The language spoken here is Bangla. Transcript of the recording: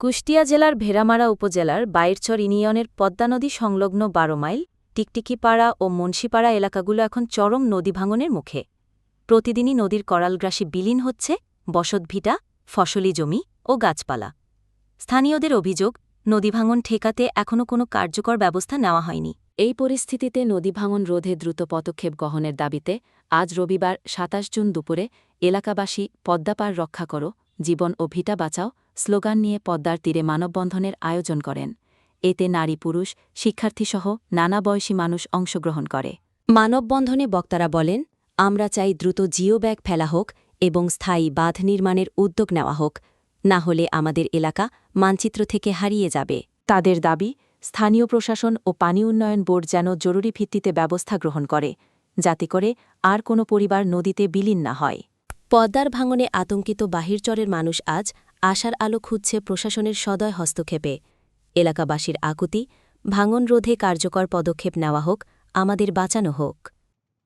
কুষ্টিয়া জেলার ভেরামারা উপজেলার বাইরচর ইউনিয়নের পদ্মা নদী সংলগ্ন বারো মাইল, টিকটিকিপাড়া ও মুন্সিপাড়া এলাকাগুলো এখন চরম নদী ভাঙনের মুখে। প্রতিদিনই নদীর করালগ্রাসে বিলীন হচ্ছে বসতভিটা ফসলি জমি ও গাছপালা। স্থানীয়দের অভিযোগ, নদী ভাঙন ঠেকাতে এখনও কোনো কার্যকর ব্যবস্থা নেওয়া হয়নি। এই পরিস্থিতিতে নদী ভাঙন রোধে দ্রুত পদক্ষেপ গ্রহণের দাবিতে আজ রবিবার সাতাশ জুন দুপুরে এলাকাবাসী পদ্মাপার রক্ষা করো জীবন ও ভিটা বাঁচাও, স্লোগান নিয়ে পদ্মার তীরে মানববন্ধনের আয়োজন করেন। এতে নারী পুরুষ, শিক্ষার্থীসহ নানা বয়সী মানুষ অংশগ্রহণ করে। মানববন্ধনে বক্তারা বলেন, আমরা চাই দ্রুত জিও ব্যাগ ফেলা হোক এবং স্থায়ী বাঁধ নির্মাণের উদ্যোগ নেওয়া হোক। না হলে আমাদের এলাকা মানচিত্র থেকে হারিয়ে যাবে। তাদের দাবি, স্থানীয় প্রশাসন ও পানি উন্নয়ন বোর্ড যেন জরুরি ভিত্তিতে ব্যবস্থা গ্রহণ করে, যাতে করে আর কোনো পরিবার নদীতে বিলীন না হয়। পদ্মার ভাঙনে আতঙ্কিত বাহিরচরের মানুষ আজ আশার আলো খুঁজছে প্রশাসনের সদয় হস্তক্ষেপে। এলাকাবাসীর আকুতি, ভাঙন রোধে কার্যকর পদক্ষেপ নেওয়া হোক, আমাদের বাঁচানো হোক।